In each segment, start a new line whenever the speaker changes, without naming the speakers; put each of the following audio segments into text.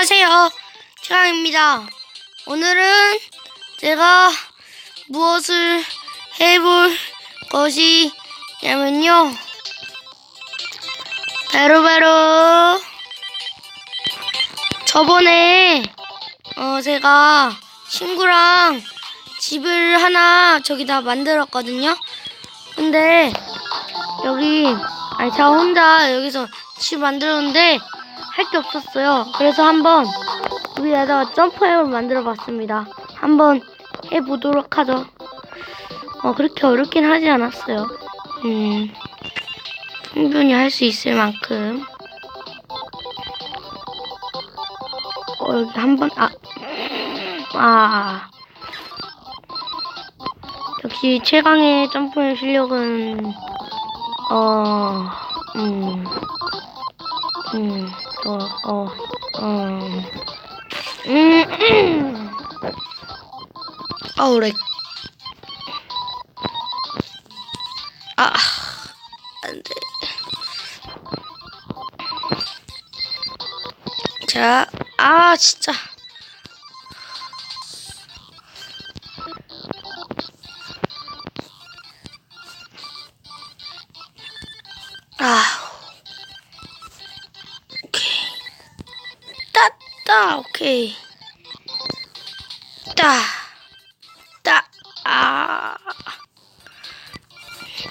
안녕하세요. 최강입니다. 오늘은 제가 무엇을 해볼 것이냐면요. 바로 바로 저번에 어 제가 친구랑 집을 하나 저기다 만들었거든요. 근데 여기 아니 저 혼자 여기서 집 만들었는데 할 게 없었어요. 그래서 한번 위에다가 점프앱을 만들어 봤습니다. 한번 해보도록 하죠. 어 그렇게 어렵긴 하지 않았어요. 음 충분히 할 수 있을 만큼 어 여기 한 번 아 아. 역시 최강의 점프의 실력은 어, 음, 음, 어, 어, 음, 음, 음. 아우, 렉. 아, 안 돼. 자, 아, 진짜. 아, 따 따, 오케이. 따, 따, 아.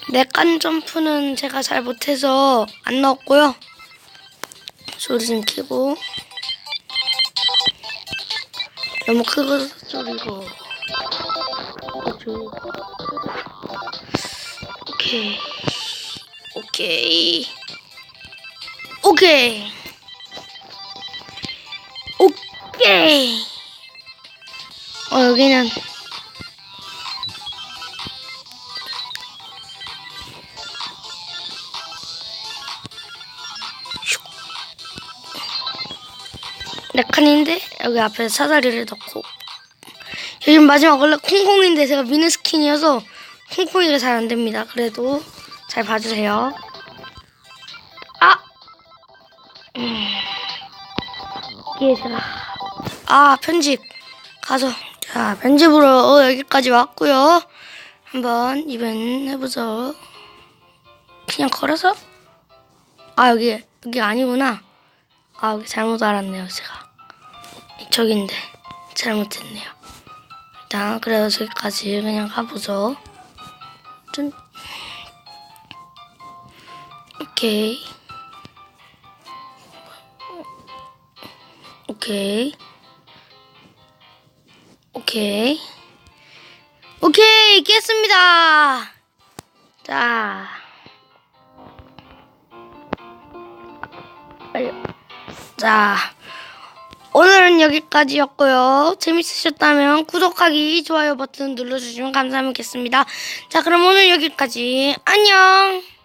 내깐 점프는 제가 잘 못해서 안 넣었고요. 소리 좀 키고. 너무 크고 소리고. 오케이. 오케이. 오케이. 오케이. 어, 여기는. 슉. 네 칸인데 여기 앞에 사다리를 넣고 여기 마지막 원래 콩콩인데 제가 미는 스킨이어서 콩콩이가 잘 안 됩니다. 그래도 잘 봐주세요. 아! 음. 제가 아 편집 가서 자 편집으로 어, 여기까지 왔고요. 한번 이번 해보죠. 그냥 걸어서 아 여기 여기 아니구나. 아 여기 잘못 알았네요 제가 이쪽인데 잘못했네요. 일단 그래서 저기까지 그냥 가보죠. 좀 오케이. 오케이. 오케이. 오케이, 깼습니다. 자. 자. 오늘은 여기까지였고요. 재밌으셨다면 구독하기, 좋아요 버튼 눌러주시면 감사하겠습니다. 자, 그럼 오늘 여기까지. 안녕!